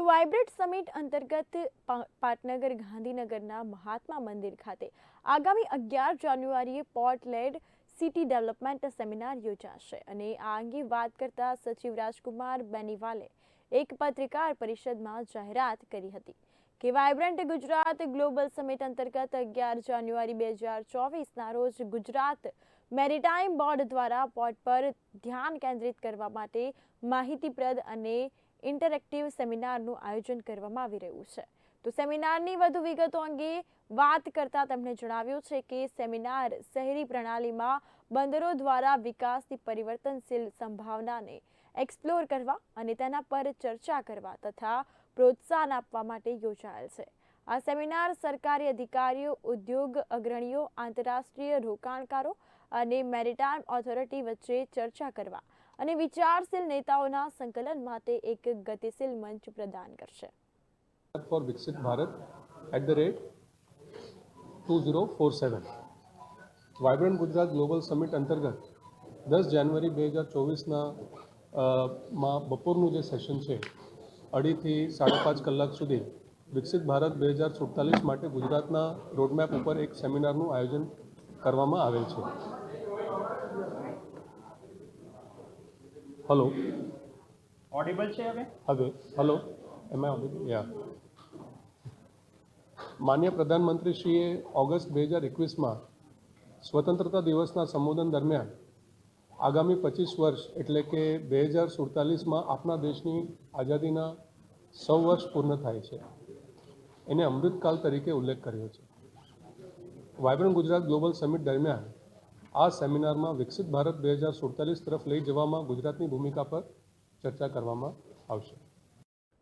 તો vibrant summit અંતર્ગત પાટનગર ગાંધીનગરના મહાત્મા મંદિર ખાતે આગામી અગિયાર જાન્યુઆરીએ port led city development seminar યોજાશે અને આ અંગે વાત કરતા સચિવ રાજકુમાર બેનીવાલે એક પત્રકાર પરિષદમાં જાહેરાત કરી હતી કે વાઇબ્રન્ટ ગુજરાત ગ્લોબલ સમિટ અંતર્ગત અગિયાર જાન્યુઆરી બે હજાર ચોવીસના રોજ ગુજરાત મેરીટાઈમ બોર્ડ દ્વારા પોર્ટ પર ધ્યાન કેન્દ્રિત કરવા માટે માહિતીપ્રદ અને ઇન્ટરેક્ટિવ સેમિનારનું આયોજન કરવામાં આવી રહ્યું છે. તો સેમિનારની વધુ વિગતો અંગે વાત કરતા તેમણે જણાવ્યું છે કે સેમિનાર શહેરી પ્રણાલીમાં બંદરો દ્વારા વિકાસની પરિવર્તનશીલ સંભાવનાને એક્સપ્લોર કરવા અને તેના પર ચર્ચા કરવા તથા પ્રોત્સાહન આપવા માટે યોજાયેલ છે. આ સેમિનાર સરકારી અધિકારીઓ, ઉદ્યોગ અગ્રણીઓ, આંતરરાષ્ટ્રીય રોકાણકારો અને મેરીટાઈમ ઓથોરિટી વચ્ચે ચર્ચા કરવા અને વિચારશીલ નેતાઓના સંકલન માટે એક ગતિશીલ મંચ પ્રદાન કરશે. For Viksit Bharat at the rate two zero four seven vibrant Gujarat global summit અંતર્ગત દસ જાન્યુઆરી બે હજાર ચોવીસના માં બપોરનું જે સેશન છે, અઢીથી સાડા પાંચ કલાક સુધી વિકસિત ભારત બે હજાર સુડતાલીસ માટે ગુજરાતના રોડમેપ ઉપર એક સેમિનારનું આયોજન કરવામાં આવેલ છે. હલો ઓડિબલ છે હવે? હવે હલો એમ આઈ યા માન્ય પ્રધાનમંત્રીશ્રીએ ઓગસ્ટ બે હજાર એકવીસમાં સ્વતંત્રતા દિવસના સંબોધન દરમિયાન આગામી પચીસ વર્ષ એટલે કે બે હજાર સુડતાલીસમાં આપણા દેશની આઝાદીના સૌ વર્ષ પૂર્ણ થાય છે. એને અમૃતકાલ તરીકે ઉલ્લેખ કર્યો છે. વાયબ્રન્ટ ગુજરાત ગ્લોબલ સમિટ દરમિયાન આ સેમિનારમાં વિકસિત ભારત બે હજાર સુડતાલીસ તરફ લઈ જવામાં ગુજરાતની ભૂમિકા પર ચર્ચા કરવામાં આવશે.